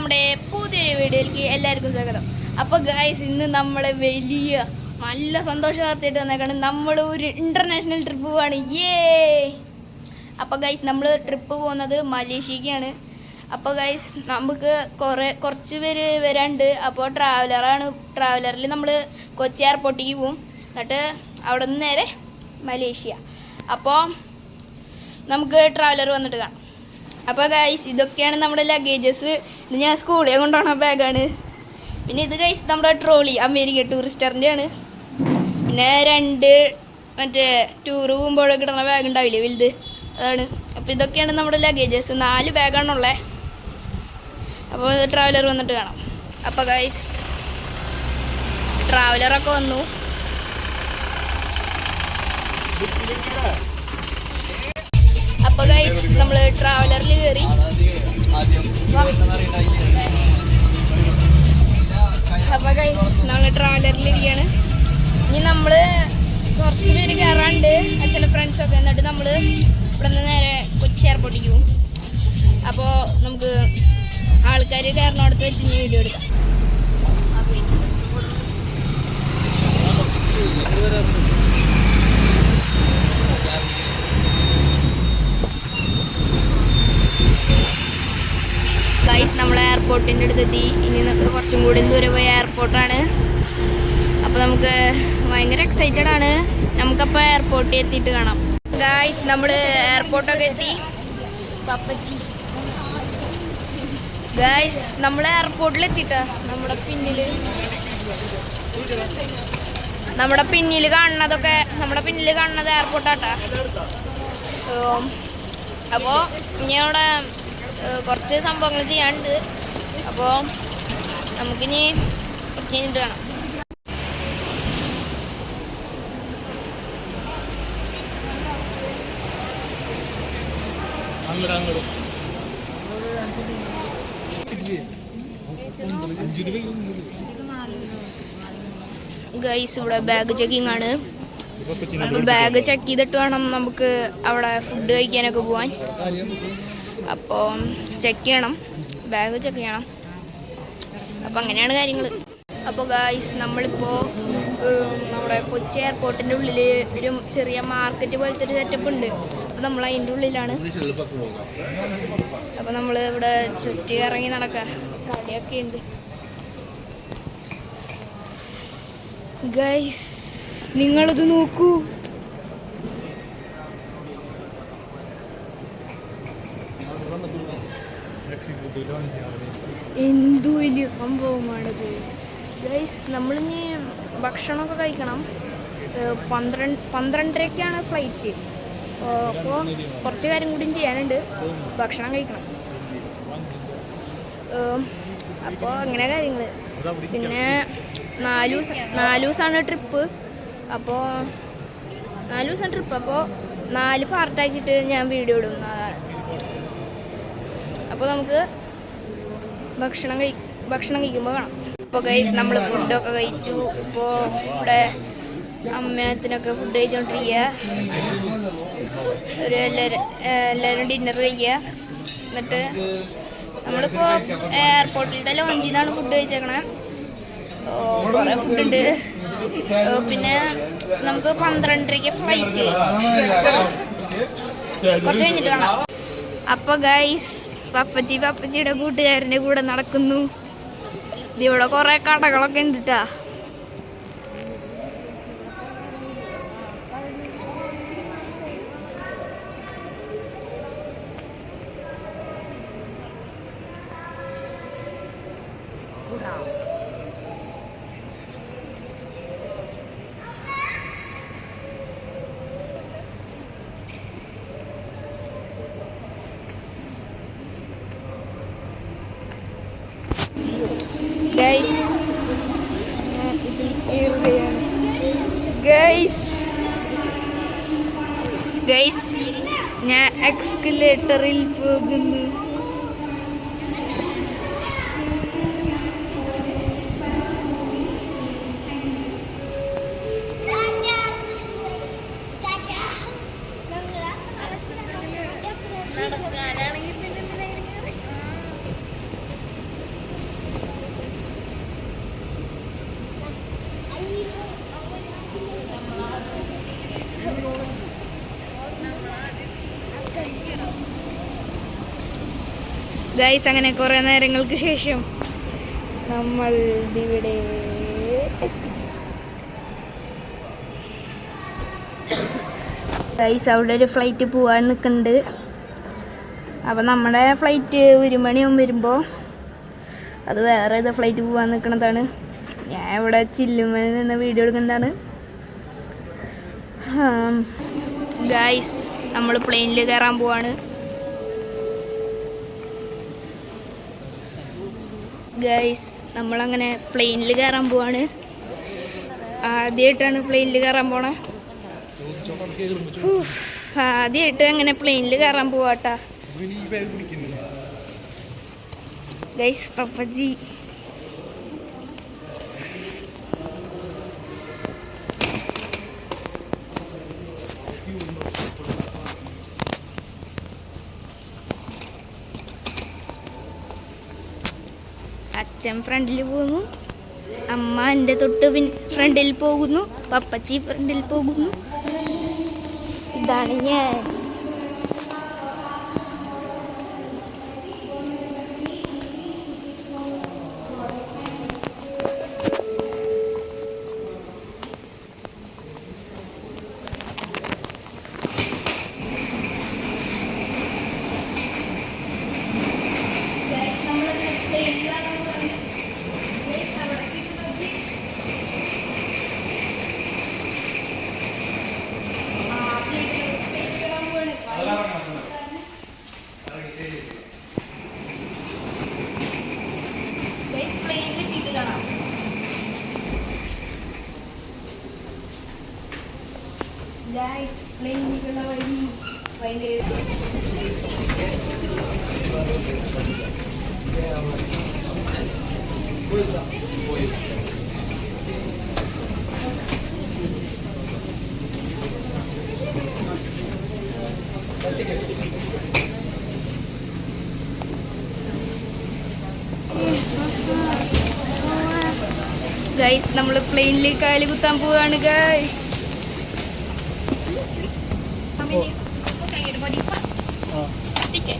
നമ്മുടെ പുതിയൊരു വീഡിയോയിലേക്ക് എല്ലാവർക്കും സ്വാഗതം. അപ്പോൾ ഗൈസ് ഇന്ന് നമ്മൾ വലിയ നല്ല സന്തോഷ വാർത്തയായിട്ട് വന്നേക്കാണ്. നമ്മൾ ഒരു ഇന്റർനാഷണൽ ട്രിപ്പ് പോവാണ്. ഏ അപ്പോൾ ഗൈസ് നമ്മൾ ട്രിപ്പ് പോകുന്നത് മലേഷ്യക്കാണ്. അപ്പോൾ ഗൈസ് നമുക്ക് കുറേ കുറച്ച് പേര് വരാണ്ട് അപ്പോൾ ട്രാവലറാണ് ട്രാവലറിൽ നമ്മൾ കൊച്ചി എയർപോർട്ടിലേക്ക് പോവും. എന്നിട്ട് അവിടെ നിന്ന് നേരെ മലേഷ്യ. അപ്പോൾ നമുക്ക് ട്രാവലർ വന്നിട്ട് കാണാം. അപ്പോൾ ഗൈസ് ഇതൊക്കെയാണ് നമ്മുടെ ലഗേജസ് ഇത് ഞാൻ സ്കൂളിൽ കൊണ്ടുപോണ ബാഗാണ് പിന്നെ ഇത് ഗൈസ് നമ്മുടെ ട്രോളി അമേരിക്ക ടൂറിസ്റ്ററിന്റെ ആണ്. പിന്നെ രണ്ട് മറ്റേ ടൂറ് പോകുമ്പോഴൊക്കെ ഇടണ ബാഗ് ഉണ്ടാവില്ലേ വലുത്? അതാണ്. അപ്പോൾ ഇതൊക്കെയാണ് നമ്മുടെ ലഗേജസ് നാല് ബാഗാണുള്ളത് അപ്പോൾ ട്രാവലർ വന്നിട്ട് കാണാം. അപ്പോൾ ഗൈസ് ട്രാവലറൊക്കെ വന്നു. അപ്പോൾ ഗൈസ് നമ്മൾ ട്രാവലറിൽ കയറി അപ്പോൾ ഗൈസ് നമ്മൾ ട്രാവലറിൽ ഇരിക്കുകയാണ് ഇനി നമ്മൾ കുറച്ച് പേര് കയറാണ്ട് അച്ഛന്റെ ഫ്രണ്ട്സൊക്കെ എന്നിട്ട് നമ്മൾ ഇവിടെ നിന്ന് നേരെ കൊച്ചി എയർപോർട്ടിക്ക് പോകും അപ്പോൾ നമുക്ക് ആൾക്കാർ കയറുന്നിടത്ത് വെച്ച് ഇനി വീഡിയോ എടുക്കാം ഗൈസ് നമ്മൾ എയർപോർട്ടിന്റെ അടുത്തെത്തി ഇനി നമുക്ക് കുറച്ചും കൂടി ദൂരെ പോയ എയർപോർട്ടാണ് അപ്പോൾ നമുക്ക് ഭയങ്കര എക്സൈറ്റഡ് ആണ്. നമുക്കപ്പോൾ എയർപോർട്ടിൽ എത്തിയിട്ട് കാണാം. ഗായ്സ് നമ്മൾ എയർപോർട്ടൊക്കെ എത്തി. പപ്പച്ചി. ഗായ്സ് നമ്മൾ എയർപോർട്ടിൽ എത്തിട്ടാ നമ്മുടെ പിന്നിൽ നമ്മുടെ പിന്നിൽ കാണുന്നതൊക്കെ നമ്മുടെ പിന്നിൽ കാണുന്നത് എയർപോർട്ടാട്ടാ അപ്പോൾ ഇനി അവിടെ കുറച്ച് സംഭവങ്ങൾ ചെയ്യാനുണ്ട്. അപ്പോൾ നമുക്കിനി കുറച്ച് കഴിഞ്ഞിട്ട് വേണം ഗൈസ് ഇവിടെ ബാഗ് ചെക്കിംഗ് ആണ്. ബാഗ് ചെക്ക് ചെയ്തിട്ട് വേണം നമുക്ക് അവിടെ ഫുഡ് കഴിക്കാനൊക്കെ പോവാൻ. അപ്പോൾ ചെക്ക് ചെയ്യണം. ബാഗ് ചെക്ക് ചെയ്യണം. അപ്പോൾ അങ്ങനെയാണ് കാര്യങ്ങൾ അപ്പോൾ ഗായ്സ് നമ്മളിപ്പോ നമ്മുടെ കൊച്ചി എയർപോർട്ടിന്റെ ഉള്ളിൽ ഒരു ചെറിയ മാർക്കറ്റ് പോലത്തെ ഒരു സെറ്റപ്പ് ഉണ്ട്. അപ്പോൾ നമ്മൾ അതിന്റെ ഉള്ളിലാണ്. അപ്പോൾ നമ്മൾ ഇവിടെ ചുറ്റി ഇറങ്ങി നടക്കുക കടയൊക്കെ ഉണ്ട്. ഗൈസ് നിങ്ങളത് നോക്കൂ. എന്തു വലിയ സംഭവമാണിത്? ഗൈസ് നമ്മളിനി ഭക്ഷണമൊക്കെ കഴിക്കണം. പന്ത്രണ്ട് പന്ത്രണ്ടരയ്ക്കാണ് ഫ്ലൈറ്റ് അപ്പോൾ കുറച്ച് കാര്യം കൂടിയും ചെയ്യാനുണ്ട്. ഭക്ഷണം കഴിക്കണം. അപ്പോൾ അങ്ങനെ കാര്യങ്ങൾ പിന്നെ നാലു ദിവസം നാല് ദിവസമാണ് ട്രിപ്പ്. അപ്പോൾ നാല് ദിവസം ട്രിപ്പ്. അപ്പോൾ നാല് പാർട്ടാക്കിയിട്ട് ഞാൻ വീഡിയോ ഇടുന്നതാണ് അപ്പോൾ നമുക്ക് ഭക്ഷണം കഴി ഭക്ഷണം കഴിക്കുമ്പോൾ കാണാം. ഇപ്പോൾ കൈസ് നമ്മൾ ഫുഡൊക്കെ കഴിച്ചു. ഇപ്പോൾ ഇവിടെ അമ്മത്തിനൊക്കെ ഫുഡ് കഴിച്ചുകൊണ്ടിരിക്കുക ഒരു എല്ലാവരും എല്ലാവരും ഡിന്നർ കഴിക്കുക എന്നിട്ട് നമ്മളിപ്പോൾ എയർപോർട്ടിലത്തെ ലോഞ്ചിൽ നിന്നാണ് ഫുഡ് കഴിച്ചേക്കണേ കുറേ ഫുഡുണ്ട് പിന്നെ നമുക്ക് പന്ത്രണ്ടരയ്ക്ക് ഫ്ലൈറ്റ് കുറച്ച് കഴിഞ്ഞിട്ട് കാണാം. അപ്പൊ ഗൈസ് പപ്പച്ചി പപ്പച്ചിയുടെ കൂട്ടുകാരന്റെ കൂടെ നടക്കുന്നു. ഇത് ഇവിടെ കുറെ കടകളൊക്കെ ഉണ്ട് ട്ടാ ഗൈസ് ഗൈസ് ഗൈസ് ഞാൻ എക്സ്കലേറ്ററിൽ പോകുന്നു. ഗൈസ് അങ്ങനെ കുറേ നേരങ്ങൾക്ക് ശേഷം നമ്മൾ ഇവിടെ ഗൈസ് അവിടെ ഒരു ഫ്ലൈറ്റ് പോവാൻ നിൽക്കുന്നുണ്ട് അപ്പം നമ്മുടെ ഫ്ലൈറ്റ് ഒരു മണിയാവും വരുമ്പോൾ അത് വേറെ ഏത് ഫ്ലൈറ്റ് പോവാൻ നിൽക്കുന്നതാണ് ഞാൻ ഇവിടെ ചില്ലുമ നിന്ന് വീഡിയോ എടുക്കുന്നതാണ് ഗൈസ് നമ്മൾ പ്ലെയിനിൽ കയറാൻ പോവാണ്. ഗൈസ് നമ്മളങ്ങനെ പ്ലെയിനിൽ കയറാൻ പോവാണ്. ആദ്യമായിട്ടാണ് പ്ലെയിനിൽ കയറാൻ പോണേ. ആദ്യമായിട്ട് അങ്ങനെ പ്ലെയിനിൽ കയറാൻ പോവാട്ടാ. ഗൈസ് പപ്പജി. അച്ഛൻ ഫ്രണ്ടിൽ പോകുന്നു. അമ്മ എന്റെ തൊട്ട് പിൻ ഫ്രണ്ടിൽ പോകുന്നു. പപ്പച്ചി ഫ്രണ്ടിൽ പോകുന്നു. ഇതാണ് ഞാൻ. ഗൈസ് നമ്മൾ പ്ലെയിനിൽ കാൽ കുത്താൻ പോവാണ് guys Opo. Bili ko kayo, body pass. Oh. Ticket.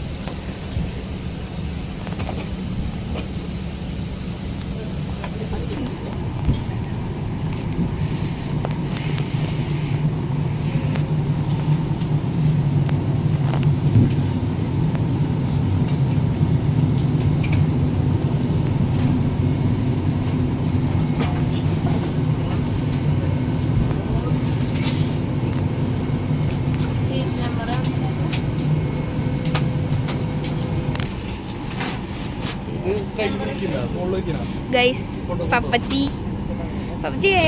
Guys പപ്പച്ചി. പപ്പച്ചിയേ.